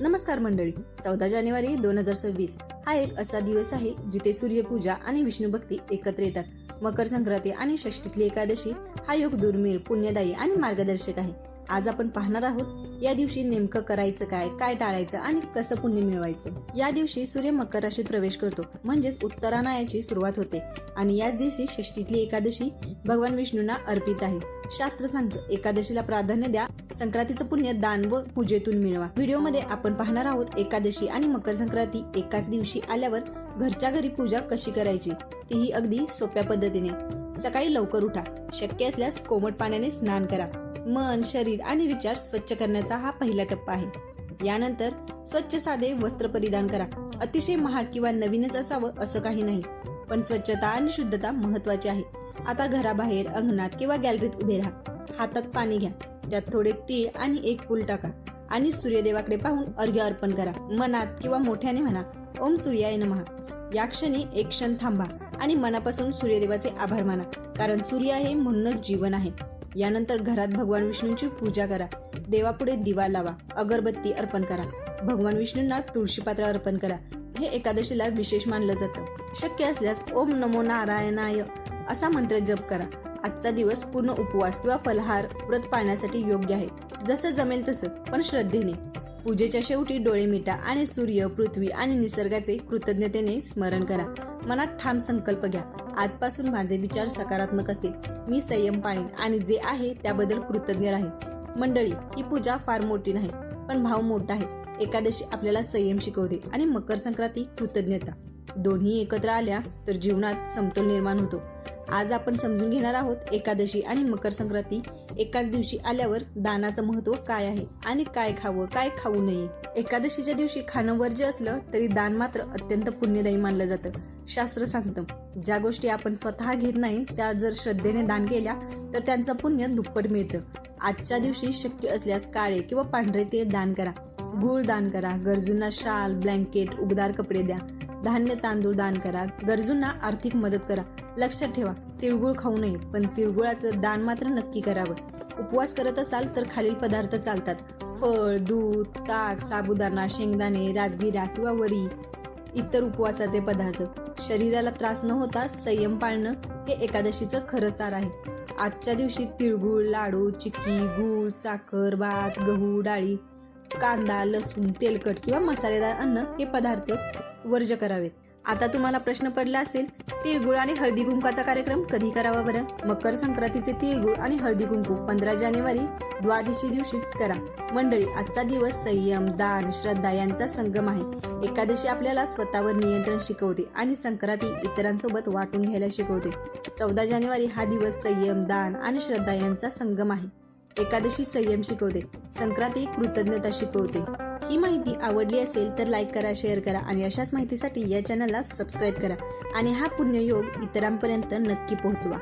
नमस्कार मंडळी चौदा जानेवारी दोन हजार सव्वीस हा एक असा दिवस आहे जिथे सूर्यपूजा आणि विष्णू भक्ती एकत्र येतात. मकर संक्रांती आणि षष्टीतली एकादशी हा योग दुर्मिळ पुण्यदायी आणि मार्गदर्शक आहे. आज आपण पाहणार आहोत या दिवशी नेमकं करायचं काय काय टाळायचं आणि कसं पुण्य मिळवायचं. या दिवशी सूर्य मकर राशीत प्रवेश करतो म्हणजेच उत्तरायणाची सुरुवात होते. आणि याच दिवशी षष्टीतली एकादशी भगवान विष्णूंना अर्पित आहे. शास्त्र सांगतं एकादशीला प्राधान्य द्या संक्रांतीचं पुण्य दान व पूजेतून मिळवा. व्हिडिओमध्ये आपण पाहणार आहोत एकादशी आणि मकर संक्रांती एकाच दिवशी आल्यावर घरच्या घरी पूजा कशी करायची तीही अगदी सोप्या पद्धतीने. सकाळी लवकर उठा शक्य असल्यास कोमट पाण्याने स्नान करा. मन शरीर आणि विचार स्वच्छ करण्याचा हा पहिला टप्पा आहे. यानंतर स्वच्छ साधे वस्त्र परिधान करा. अतिशय महाग किंवा नवीनच असावं असं काही नाही पण स्वच्छता आणि शुद्धता महत्वाची आहे. आता घराबाहेर अंगणात किंवा गॅलरीत उभे राहा. हातात पाणी घ्या. त्यात थोडे तीळ आणि एक फूल टाका आणि सूर्यदेवाकडे पाहून अर्घ्य अर्पण करा. मनात किंवा मोठ्याने म्हणा ओम सूर्याय नमहा या क्षणी एक क्षण थांबा आणि मनापासून सूर्यदेवाचे आभार माना कारण सूर्य आहे म्हणूनच जीवन आहे. यानंतर घरात भगवान विष्णूंची पूजा करा. देवापुढे दिवा लावा. अगरबत्ती अर्पण करा. भगवान विष्णूंना तुळशीपात्र अर्पण करा. हे एकादशीला विशेष मानलं जातं. शक्य असल्यास ओम नमो नारायणाय असा मंत्र जप करा. आजचा दिवस पूर्ण उपवास किंवा फलहार व्रत पाळण्यासाठी योग्य आहे. जसं जमेल तसं पण श्रद्धेने. पूजेच्या शेवटी डोळे मिटा आणि सूर्य पृथ्वी आणि निसर्गाचे कृतज्ञतेने स्मरण करा. मनात ठाम संकल्प घ्या. आजपासून माझे विचार सकारात्मक असतील. मी संयम पाळीन आणि जे आहे त्याबद्दल कृतज्ञ राहील मंडळी ही पूजा फार मोठी नाही पण भाव मोठा आहे. एकादशी आपल्याला संयम शिकवते आणि मकर संक्रांती कृतज्ञता. दोन्ही एकत्र आल्या तर जीवनात समतोल निर्माण होतो. आज आपण समजून घेणार आहोत एकादशी आणि मकर संक्रांती. एकाच दिवशी आल्यावर दानाचं महत्त्व काय आहे आणि काय खावं काय खाऊ नये? एकादशीच्या दिवशी खाणं वर्ज्य असलं तरी दान मात्र अत्यंत पुण्यदायी मानलं जातं. शास्त्र सांगतं ज्या गोष्टी आपण स्वतः घेत नाही त्या जर श्रद्धेने दान केल्या तर त्यांचं पुण्य दुप्पट मिळतं. आजच्या दिवशी शक्य असल्यास काळे किंवा पांढरे तेल दान करा. गूळ दान करा गरजूंना शाल ब्लँकेट उबदार कपडे द्या. धान्य तांदूळ दान करा. गरजूंना आर्थिक मदत करा. लक्षात ठेवा तिळगुळ खाऊ नये पण तिळगुळाचं दान मात्र नक्की करावं. उपवास करत असाल तर खालील पदार्थ चालतात. फळ दूध ताक साबुदाणा शेंगदाणे राजगिरा किंवा वरी इतर उपवासाचे पदार्थ. शरीराला त्रास न होता संयम पाळणं हे एकादशीचं खरं सार आहे. आजच्या दिवशी तिळगुळ लाडू चिक्की गूळ साखर भात गहू डाळी कांदा लसूण तेलकट किंवा मसालेदार अन्न हे पदार्थ वर्ज करावेत. आता तुम्हाला प्रश्न पडला असेल तिळगुळ आणि हळदी कुंकाचा कार्यक्रम कधी करावा बरं? मकर संक्रांतीचे तिळगुळ आणि हळदी कुंकू पंधरा जानेवारी द्वादशी दिवशीच करा. मंडळी आजचा दिवस संयम दान श्रद्धा यांचा संगम आहे. एकादशी आपल्याला स्वतःवर नियंत्रण शिकवते आणि संक्रांती इतरांसोबत वाटून घ्यायला शिकवते. चौदा जानेवारी हा दिवस संयम दान आणि श्रद्धा यांचा संगम आहे. एकादशी संयम शिकवते. संक्रांती कृतज्ञता शिकवते. ही माहिती आवडली असेल तर लाईक करा शेअर करा आणि अशाच माहितीसाठी या चॅनलला सबस्क्राईब करा. आणि हा पुण्ययोग इतरांपर्यंत नक्की पोहोचवा.